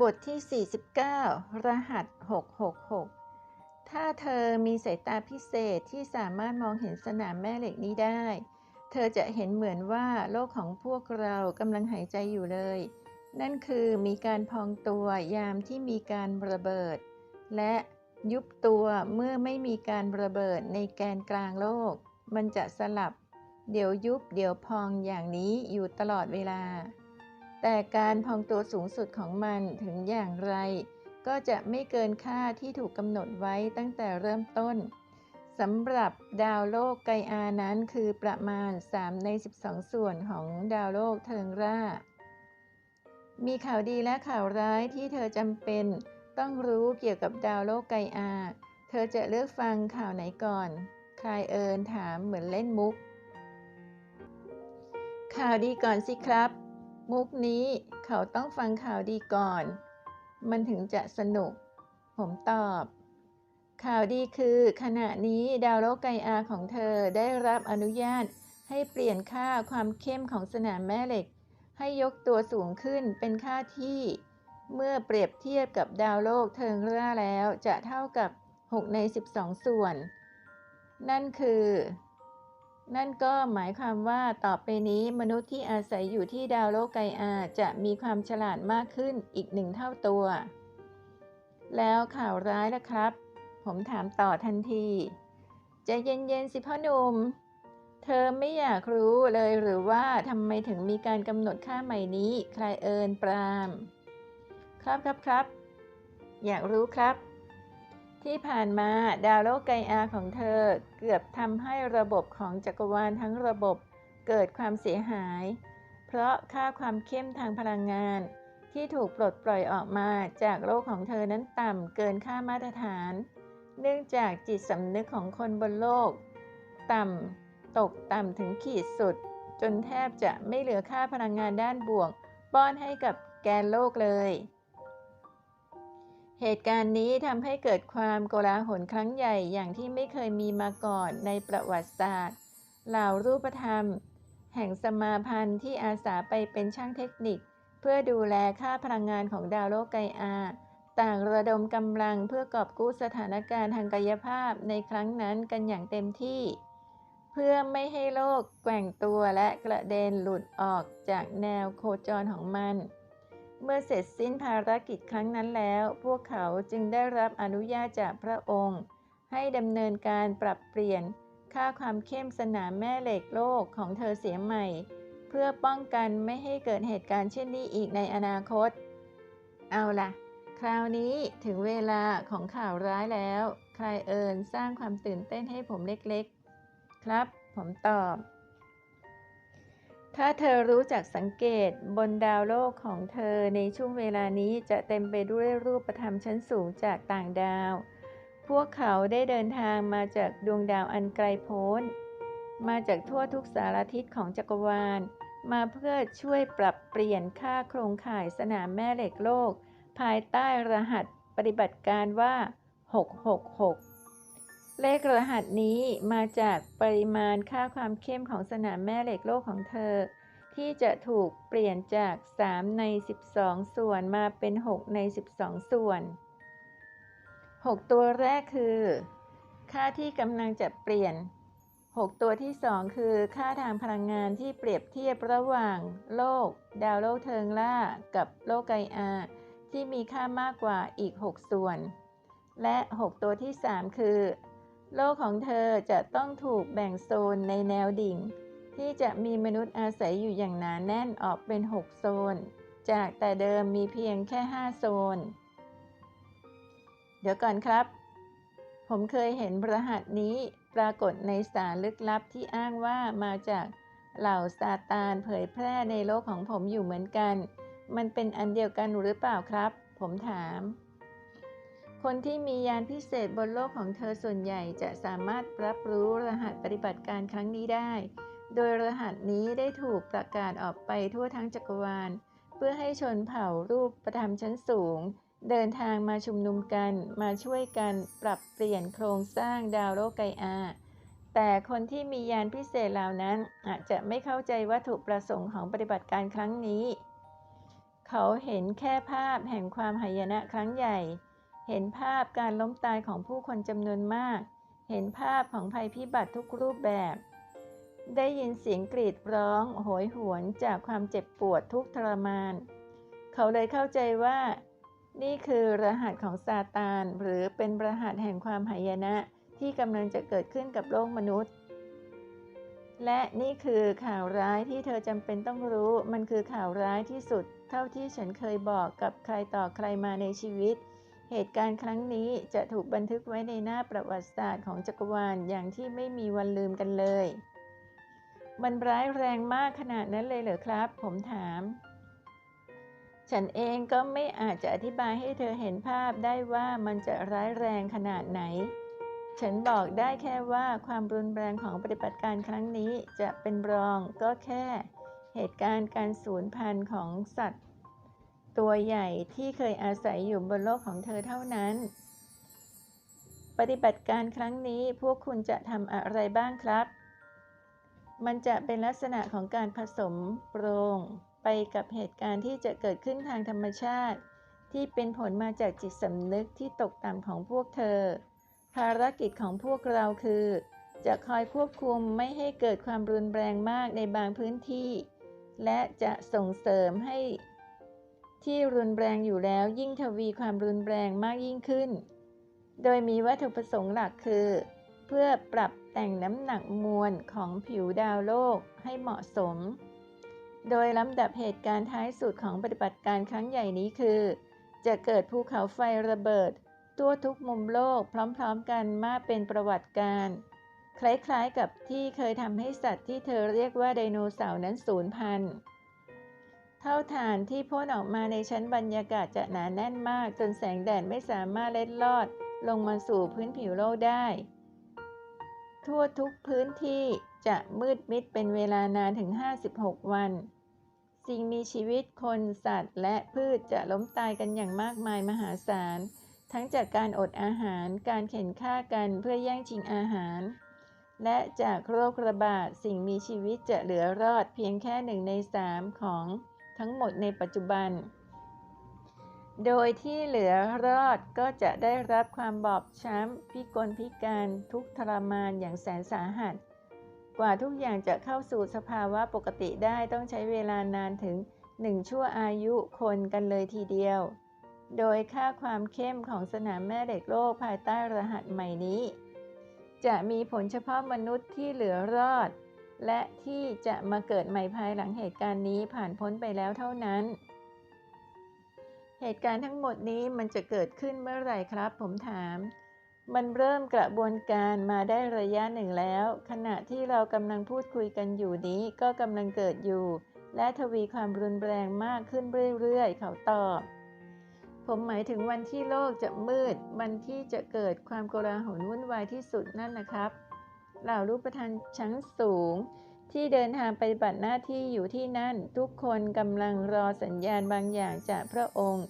บทที่ 49 รหัส 666 ถ้าเธอมีสายตาพิเศษที่สามารถมองเห็นสนามแม่เหล็กนี้ได้ เธอจะเห็นเหมือนว่าโลกของพวกเรากำลังหายใจอยู่เลย นั่นคือมีการพองตัวยามที่มีการระเบิด และยุบตัวเมื่อไม่มีการระเบิดในแกนกลางโลก มันจะสลับ เดี๋ยวยุบเดี๋ยวพองอย่างนี้อยู่ตลอดเวลา แต่การพองตัวสูงสุดของมันถึงอย่างไร ก็จะไม่เกินค่าที่ถูกกำหนดไว้ตั้งแต่เริ่มต้นสำหรับดาวโลกไกอานั้นคือประมาณ 3 ใน 12 ส่วนของดาวโลกเทิงร่า มีข่าวดีและข่าวร้ายที่เธอจำเป็น ต้องรู้เกี่ยวกับดาวโลกไกอา เธอจะเลือกฟังข่าวไหนก่อนคลายเอิญถามเหมือนเล่นมุก ข่าวดีก่อนสิครับ มุกนี้เขาต้องฟังข่าวดีก่อน มันถึงจะสนุก ผมตอบ ข่าวดีคือขณะนี้ดาวโลกไกอาของเธอได้รับอนุญาตให้เปลี่ยนค่าความเข้มของสนามแม่เหล็ก ให้ยกตัวสูงขึ้นเป็นค่าที่ เมื่อเปรียบเทียบกับดาวโลกเทิงร่าแล้วจะเท่ากับ 6 ใน 12 ส่วน นั่นคือ นั่นก็หมายความว่าต่อไปนี้มนุษย์ที่อาศัยอยู่ที่ดาวโลกไกอาจะมีความฉลาดมากขึ้นอีกหนึ่งเท่าตัว แล้วข่าวร้ายล่ะครับ ผมถามต่อทันทีใจะเย็นๆสิพ่อหนุ่ม เธอไม่อยากรู้เลยหรือว่าทำไมถึงมีการกำหนดค่าใหม่นี้ ใครเอินปราม ครับครับครับ อยากรู้ครับ ที่ผ่านมาดาวโลกไกอาของเธอเกือบทำให้ระบบของจักรวาลทั้งระบบเกิดความเสียหาย เพราะค่าความเข้มทางพลังงาน ที่ถูกปลดปล่อยออกมาจากโลกของเธอนั้นต่ำเกินค่ามาตรฐาน เนื่องจากจิตสำนึกของคนบนโลก ต่ำตกต่ำถึงขีดสุด จนแทบจะไม่เหลือค่าพลังงานด้านบวก ป้อนให้กับแกนโลกเลย เหตุการณ์นี้ทำให้เกิดความโกลาหลครั้งใหญ่อย่างที่ไม่เคยมีมาก่อนในประวัติศาสตร์ เหล่ารูปธรรม แห่งสมาพันธ์ที่อาสาไปเป็นช่างเทคนิค เพื่อดูแลค่าพลังงานของดาวโลกไกอา ต่างระดมกำลังเพื่อกอบกู้สถานการณ์ทางกายภาพในครั้งนั้นกันอย่างเต็มที่ เพื่อไม่ให้โลกแกว่งตัวและกระเด็นหลุดออกจากแนวโคจรของมัน เมื่อเสร็จสิ้นภารกิจครั้งนั้นแล้ว พวกเขาจึงได้รับอนุญาตจากพระองค์ ให้ดำเนินการปรับเปลี่ยนค่าความเข้มสนามแม่เหล็กโลกของเธอเสียใหม่ เพื่อป้องกันไม่ให้เกิดเหตุการณ์เช่นนี้อีกในอนาคต เอาล่ะ คราวนี้ถึงเวลาของข่าวร้ายแล้ว ใครเอิญสร้างความตื่นเต้นให้ผมเล็กๆ ครับ ผมตอบ ถ้าเธอรู้จักสังเกตบนดาวโลกของเธอในช่วงเวลานี้จะเต็มไปด้วยรูปธรรมชั้นสูงจากต่างดาว พวกเขาได้เดินทางมาจากดวงดาวอันไกลโพ้น มาจากทั่วทุกสารทิศของจักรวาล มาเพื่อช่วยปรับเปลี่ยนค่าโครงข่ายสนามแม่เหล็กโลก ภายใต้รหัสปฏิบัติการว่า 666 เลขรหัสนี้มาจากปริมาณค่าความเข้มของสนามแม่เหล็กโลกของเธอ ที่จะถูกเปลี่ยนจาก 3 ใน 12 ส่วนมาเป็น 6 ใน 12 ส่วน 6 ตัวแรกคือ ค่าที่กำลังจะเปลี่ยน 6 ตัวที่ 2 คือค่าทางพลังงานที่เปรียบเทียบระหว่าง โลก ดาวโลกเทิงล่า กับโลกไกอาที่มีค่ามากกว่าอีก 6 ส่วน และ 6 ตัวที่ 3 คือ โลกของเธอจะต้องถูกแบ่งโซนในแนวดิ่ง ที่จะมีมนุษย์อาศัยอยู่อย่างหนาแน่นออกเป็น 6 โซน จากแต่เดิมมีเพียงแค่ 5 โซน เดี๋ยวก่อนครับ ผมเคยเห็นรหัสนี้ปรากฏในสารลึกลับที่อ้างว่ามาจากเหล่าซาตานเผยแพร่ในโลกของผมอยู่เหมือนกัน มันเป็นอันเดียวกันหรือเปล่าครับ ผมถาม คนที่มียานพิเศษบนโลกของเธอส่วนใหญ่จะสามารถรับรู้รหัสปฏิบัติการครั้งนี้ได้ โดยรหัสนี้ได้ถูกประกาศออกไปทั่วทั้งจักรวาล เพื่อให้ชนเผ่ารูปประธรรมชั้นสูง เดินทางมาชุมนุมกัน มาช่วยกันปรับเปลี่ยนโครงสร้างดาวโลกไกอา แต่คนที่มียานพิเศษเหล่านั้นอาจจะไม่เข้าใจวัตถุประสงค์ของปฏิบัติการครั้งนี้ เขาเห็นแค่ภาพแห่งความหายนะครั้งใหญ่ เห็นภาพการล้มตายของผู้คนจำนวนมาก เห็นภาพของภัยพิบัติทุกรูปแบบ ได้ยินเสียงกรีดร้องโหยหวนจากความเจ็บปวดทุกทรมาน เขาเลยเข้าใจว่า นี่คือรหัสของซาตาน หรือเป็นรหัสแห่งความหายนะที่กำลังจะเกิดขึ้นกับโลกมนุษย์ และนี่คือข่าวร้ายที่เธอจำเป็นต้องรู้ มันคือข่าวร้ายที่สุด เท่าที่ฉันเคยบอกกับใครต่อใครมาในชีวิต เหตุการณ์ครั้งนี้จะถูกบันทึกไว้ในหน้าประวัติศาสตร์ของจักรวาลอย่างที่ไม่มีวันลืมกันเลย มันร้ายแรงมากขนาดนั้นเลยเหรอครับ ผมถาม ฉันเองก็ไม่อาจจะอธิบายให้เธอเห็นภาพได้ว่ามันจะร้ายแรงขนาดไหน ฉันบอกได้แค่ว่าความรุนแรงของปฏิบัติการครั้งนี้จะเป็นรองก็แค่ เหตุการณ์การสูญพันธุ์ของสัตว์ ตัวใหญ่ที่เคยอาศัยอยู่บนโลกของเธอเท่านั้น ปฏิบัติการครั้งนี้พวกคุณจะทำอะไรบ้างครับ มันจะเป็นลักษณะของการผสมโปรงไปกับเหตุการณ์ที่จะเกิดขึ้นทางธรรมชาติ ที่เป็นผลมาจากจิตสำนึกที่ตกต่ำของพวกเธอ ภารกิจของพวกเราคือ จะคอยควบคุมไม่ให้เกิดความรุนแรงมากในบางพื้นที่ และจะส่งเสริมให้ ที่รุนแรงอยู่แล้วยิ่งทวีความรุนแรงมากยิ่งขึ้น โดยมีวัตถุประสงค์หลักคือ เพื่อปรับแต่งน้ำหนักมวลของผิวดาวโลกให้เหมาะสม โดยลำดับเหตุการณ์ท้ายสุดของปฏิบัติการครั้งใหญ่นี้คือ จะเกิดภูเขาไฟระเบิดทั่วทุกมุมโลกพร้อมๆกันมาเป็นประวัติการคล้ายๆกับที่เคยทำให้สัตว์ที่เธอเรียกว่าไดโนเสาร์นั้นสูญพันธุ์ เท่าฐานที่พ่นออกมาในชั้นบรรยากาศจะหนาแน่นมาก จนแสงแดดไม่สามารถเล็ดลอด ลงมาสู่พื้นผิวโลกได้ ทั่วทุกพื้นที่จะมืดมิดเป็นเวลานานถึง 56 วัน สิ่งมีชีวิตคนสัตว์และพืชจะล้มตายกันอย่างมากมายมหาศาล ทั้งจากการอดอาหารการเข็นฆ่ากันเพื่อแย่งชิงอาหาร และจากโรคระบาดสิ่งมีชีวิตจะเหลือรอดเพียงแค่หนึ่งในสามของ ทั้งหมดในปัจจุบัน โดยที่เหลือรอดก็จะได้รับความบอบช้ำพิกลพิการทุกทรมานอย่างแสนสาหัส กว่าทุกอย่างจะเข้าสู่สภาวะปกติได้ต้องใช้เวลานานถึงหนึ่งชั่วอายุคนกันเลยทีเดียว โดยค่าความเข้มของสนามแม่เหล็กโลกภายใต้รหัสใหม่นี้ จะมีผลเฉพาะมนุษย์ที่เหลือรอด และที่จะมาเกิดใหม่ภายหลังเหตุการณ์นี้ผ่านพ้นไปแล้วเท่านั้น เหตุการณ์ทั้งหมดนี้มันจะเกิดขึ้นเมื่อไหร่ครับ ผมถาม มันเริ่มกระบวนการมาได้ระยะหนึ่งแล้ว ขณะที่เรากำลังพูดคุยกันอยู่นี้ก็กำลังเกิดอยู่ และทวีความรุนแรงมากขึ้นเรื่อยๆ เขาตอบผมหมายถึงวันที่โลกจะมืด วันที่จะเกิดความโกลาหลวุ่นวายที่สุดนั่นนะครับ เหล่ารูปประธานชั้นสูง ที่เดินทางไปปฏิบัติหน้าที่อยู่ที่นั่น ทุกคนกำลังรอสัญญาณบางอย่างจากพระองค์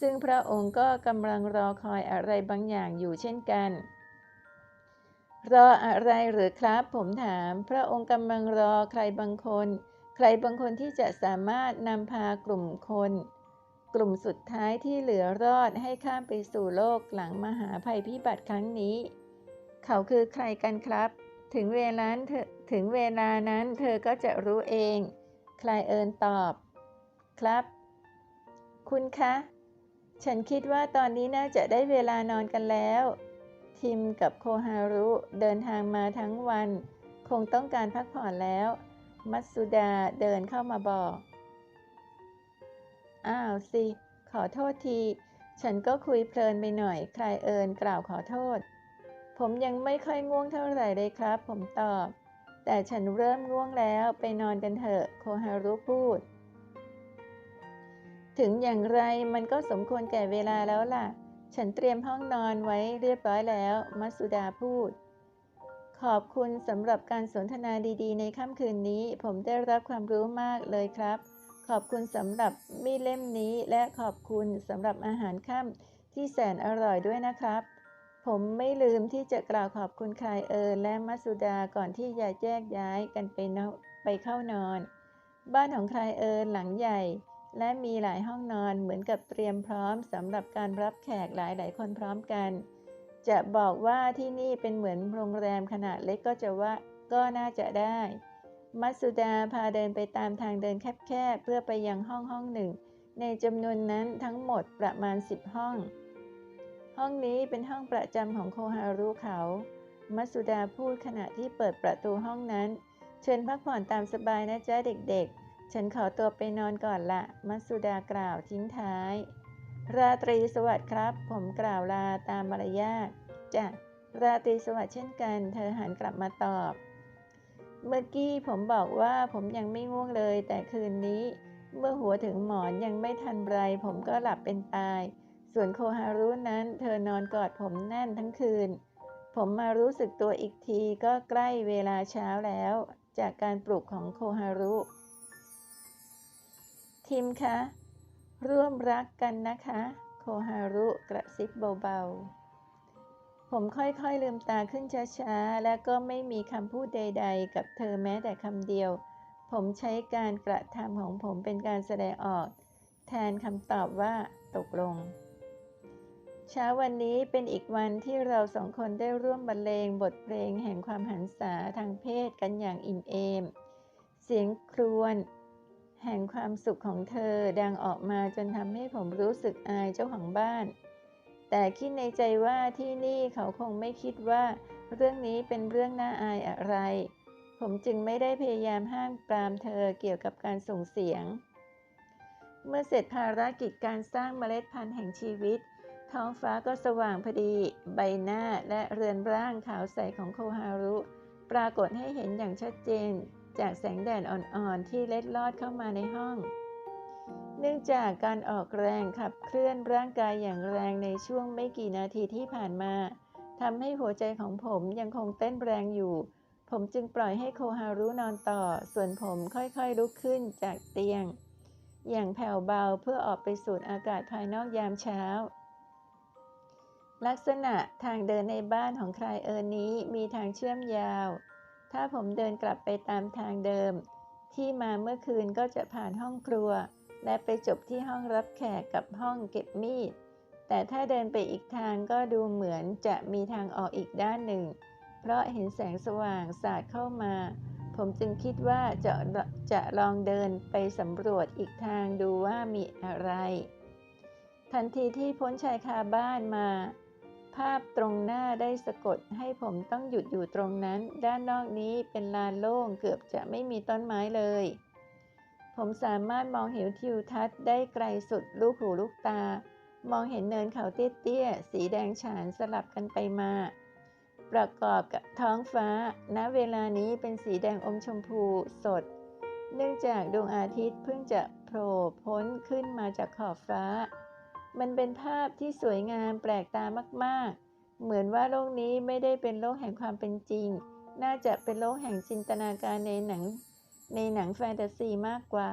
ซึ่งพระองค์ก็กำลังรอคอยอะไรบางอย่างอยู่เช่นกัน รออะไรหรือครับ ผมถาม พระองค์กำลังรอใครบางคน ใครบางคนที่จะสามารถนำพากลุ่มคน กลุ่มสุดท้ายที่เหลือรอดให้ข้ามไปสู่โลกหลังมหาภัยพิบัติครั้งนี้เขาคือใครกันครับ ถึงเวลานั้นเธอถึงเวลานั้นเธอก็จะรู้เอง คลายเอิญตอบ ครับ คุณคะ ฉันคิดว่าตอนนี้น่าจะได้เวลานอนกันแล้ว ทิมกับโคฮารุเดินทางมาทั้งวัน คงต้องการพักผ่อนแล้ว มัตสุดาเดินเข้ามาบอก อ้าวสิ ขอโทษที ฉันก็คุยเพลินไปหน่อยใครเอิญกล่าวขอโทษ ผมยังไม่ค่อยง่วงเท่าไหร่เลยครับ ผมตอบ แต่ฉันเริ่มง่วงแล้วไปนอนกันเถอะ โคฮารุพูด ถึงอย่างไรมันก็สมควรแก่เวลาแล้วล่ะ ฉันเตรียมห้องนอนไว้เรียบร้อยแล้ว มัสุดาพูด ขอบคุณสำหรับการสนทนาดีๆ ในค่ำคืนนี้ ผมได้รับความรู้มากเลยครับ ขอบคุณสำหรับมีดเล่มนี้และขอบคุณสำหรับอาหารค่ำที่แสนอร่อยด้วยนะครับ ผมไม่ลืมที่จะกล่าวขอบคุณคายเอิญและมัสุดาก่อนที่จะแยกย้ายกันไปนไปเข้านอน บ้านของคายเอิญหลังใหญ่ และมีหลายห้องนอนเหมือนกับเตรียมพร้อมสำหรับการรับแขกหลายๆคนพร้อมกัน จะบอกว่าที่นี่เป็นเหมือนโรงแรมขนาดเล็กก็จะว่าก็น่าจะได้ มัสุดาพาเดินไปตามทางเดินแคบๆเพื่อไปยังห้องห้องหนึ่ง ในจำนวนนั้นทั้งหมดประมาณ 10 ห้อง ห้องนี้เป็นห้องประจำของโคฮารุเขา มัสุดาพูดขณะที่เปิดประตูห้องนั้น เชิญพักผ่อนตามสบายนะจ๊ะเด็กๆ ฉันขอตัวไปนอนก่อนละ มัสุดากล่าวทิ้งท้าย ราตรีสวัสดิ์ครับ ผมกล่าวลาตามมารยาทจ้ะราตรีสวัสดิ์เช่นกัน เธอหันกลับมาตอบ เมื่อกี้ผมบอกว่าผมยังไม่ง่วงเลย แต่คืนนี้ เมื่อหัวถึงหมอนยังไม่ทันไร ผมก็หลับเป็นตาย ส่วนโคฮารุนั้น เธอนอนกอดผมแน่นทั้งคืน ผมมารู้สึกตัวอีกทีก็ใกล้เวลาเช้าแล้ว จากการปลุกของโคฮารุ ทิมคะ ร่วมรักกันนะคะ โคฮารุกระซิบเบาๆ ผมค่อยๆลืมตาขึ้นช้าๆ และก็ไม่มีคำพูดใด ๆ กับเธอแม้แต่คำเดียว ผมใช้การกระทำของผมเป็นการแสดงออก แทนคำตอบว่าตกลง เช้าวันนี้เป็นอีกวันที่เราสองคนได้ร่วมบรรเลงบทเพลงแห่งความหันษาทางเพศกันอย่างอิ่มเอม เสียงครวญแห่งความสุขของเธอดังออกมาจนทำให้ผมรู้สึกอายเจ้าของบ้าน แต่คิดในใจว่าที่นี่เขาคงไม่คิดว่า เรื่องนี้เป็นเรื่องน่าอายอะไร ผมจึงไม่ได้พยายามห้ามปรามเธอเกี่ยวกับการส่งเสียง เมื่อเสร็จภารกิจการสร้างเมล็ดพันธุ์แห่งชีวิต ท้องฟ้าก็สว่างพอดี ใบหน้าและเรือนร่างขาวใสของโคฮารุ ปรากฏให้เห็นอย่างชัดเจน จากแสงแดดอ่อนๆ ที่เล็ดลอดเข้ามาในห้อง เนื่องจากการออกแรงขับเคลื่อนร่างกายอย่างแรงในช่วงไม่กี่นาทีที่ผ่านมาทำให้หัวใจของผมยังคงเต้นแรงอยู่ ผมจึงปล่อยให้โคฮารุนอนต่อ ส่วนผมค่อยๆลุกขึ้นจากเตียง อย่างแผ่วเบาเพื่อออกไปสูดอากาศภายนอกยามเช้า ลักษณะทางเดินในบ้านของใครเอินนี้มีทางเชื่อมยาว ถ้าผมเดินกลับไปตามทางเดิม ที่มาเมื่อคืนก็จะผ่านห้องครัว และไปจบที่ห้องรับแขกกับห้องเก็บมีด แต่ถ้าเดินไปอีกทางก็ดูเหมือนจะมีทางออกอีกด้านหนึ่ง เพราะเห็นแสงสว่างสาดเข้ามา ผมจึงคิดว่าจะจะลองเดินไปสำรวจอีกทางดูว่ามีอะไร ทันทีที่พ้นชายคาบ้านมา ภาพตรงหน้าได้สะกดให้ผมต้องหยุดอยู่ตรงนั้น ด้านนอกนี้เป็นลานโล่งเกือบจะไม่มีต้นไม้เลย ผมสามารถมองเห็นทิวทัศน์ได้ไกลสุดลูกหูลูกตา มองเห็นเนินเขาเตี้ยๆ สีแดงฉานสลับกันไปมา ประกอบกับท้องฟ้า ณ เวลานี้เป็นสีแดงอมชมพูสด เนื่องจากดวงอาทิตย์เพิ่งจะโผล่พ้นขึ้นมาจากขอบฟ้า มันเป็นภาพที่สวยงามแปลกตามาก ๆ เหมือนว่าโลกนี้ไม่ได้เป็นโลกแห่งความเป็นจริง น่าจะเป็นโลกแห่งจินตนาการในหนัง ในหนังแฟนตาซีมากกว่า